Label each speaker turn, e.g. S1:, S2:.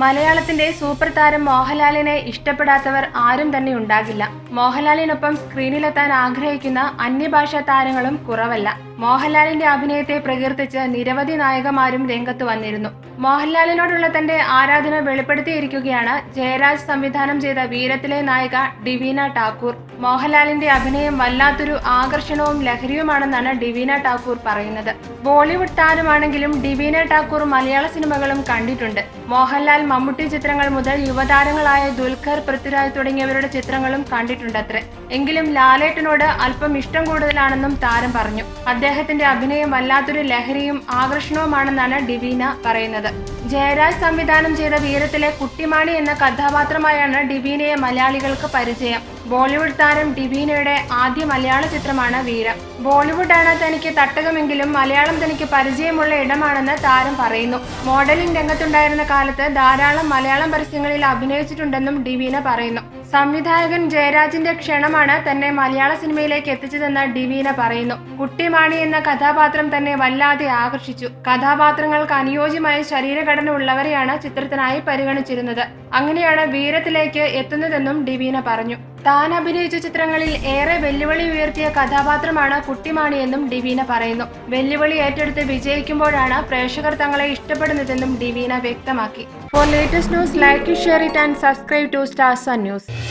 S1: മലയാളത്തിന്റെ സൂപ്പർ താരം മോഹൻലാലിനെ ഇഷ്ടപ്പെടാത്തവർ ആരും തന്നെ ഉണ്ടാകില്ല. മോഹൻലാലിനൊപ്പം സ്ക്രീനിലെത്താൻ ആഗ്രഹിക്കുന്ന അന്യഭാഷാ താരങ്ങളും കുറവല്ല. മോഹൻലാലിന്റെ അഭിനയത്തെ പ്രകീർത്തിച്ച് നിരവധി നായകമാരും രംഗത്ത് വന്നിരുന്നു. മോഹൻലാലിനോടുള്ള തന്റെ ആരാധന വെളിപ്പെടുത്തിയിരിക്കുകയാണ് ജയരാജ് സംവിധാനം ചെയ്ത വീരത്തിലെ നായിക ഡിവീന ടാക്കൂർ മോഹൻലാലിന്റെ അഭിനയം വല്ലാത്തൊരു ആകർഷണവും ലഹരിയുമാണെന്നാണ് ഡിവീന ടാക്കൂർ പറയുന്നത്. ബോളിവുഡ് താരമാണെങ്കിലും ഡിവീന ടാക്കൂർ മലയാള സിനിമകളും കണ്ടിട്ടുണ്ട്. മോഹൻലാൽ മമ്മൂട്ടി ചിത്രങ്ങൾ മുതൽ യുവതാരങ്ങളായ ദുൽഖർ പൃഥ്വിരാജ് തുടങ്ങിയവരുടെ ചിത്രങ്ങളും കണ്ടിട്ടുണ്ടത്രേ. എങ്കിലും ലാലേട്ടനോട് അല്പം ഇഷ്ടം കൂടുതലാണെന്നും താരം പറഞ്ഞു. അദ്ദേഹത്തിന്റെ അഭിനയം വല്ലാത്തൊരു ലഹരിയും ആകർഷണവുമാണെന്നാണ് ഡിവീന പറയുന്നത്. ജയരാജ് സംവിധാനം ചെയ്ത വീരത്തിലെ കുട്ടിമാണി എന്ന കഥാപാത്രമായാണ് ഡിവീനയെ മലയാളികൾക്ക് പരിചയം. ബോളിവുഡ് താരം ഡിവീനയുടെ ആദ്യ മലയാള ചിത്രമാണ് വീര. ബോളിവുഡാണ് തനിക്ക് തട്ടകമെങ്കിലും മലയാളം തനിക്ക് പരിചയമുള്ള ഇടമാണെന്ന് താരം പറയുന്നു. മോഡലിംഗ് രംഗത്തുണ്ടായിരുന്ന കാലത്ത് ധാരാളം മലയാളം പരസ്യങ്ങളിൽ അഭിനയിച്ചിട്ടുണ്ടെന്നും ഡിവീന പറയുന്നു. സംവിധായകൻ ജയരാജിന്റെ ക്ഷണമാണ് തന്നെ മലയാള സിനിമയിലേക്ക് എത്തിച്ചതെന്ന് ഡിവീന പറയുന്നു. കുട്ടിമാണി എന്ന കഥാപാത്രം തന്നെ വല്ലാതെ ആകർഷിച്ചു. കഥാപാത്രങ്ങൾക്ക് അനുയോജ്യമായ ശരീരഘടന ഉള്ളവരെയാണ് ചിത്രത്തിനായി പരിഗണിച്ചിരുന്നത്. അങ്ങനെയാണ് വീരത്തിലേക്ക് എത്തുന്നതെന്നും ഡിവീന പറഞ്ഞു. താൻ അഭിനയിച്ച ചിത്രങ്ങളിൽ ഏറെ വെല്ലുവിളി ഉയർത്തിയ കഥാപാത്രമാണ് കുട്ടിമാണിയെന്നും ഡിവീന പറയുന്നു. വെല്ലുവിളി ഏറ്റെടുത്ത് വിജയിക്കുമ്പോഴാണ് പ്രേക്ഷകർ തങ്ങളെ ഇഷ്ടപ്പെടുന്നതെന്നും ഡിവീന വ്യക്തമാക്കി. For latest news like share it and subscribe to stars news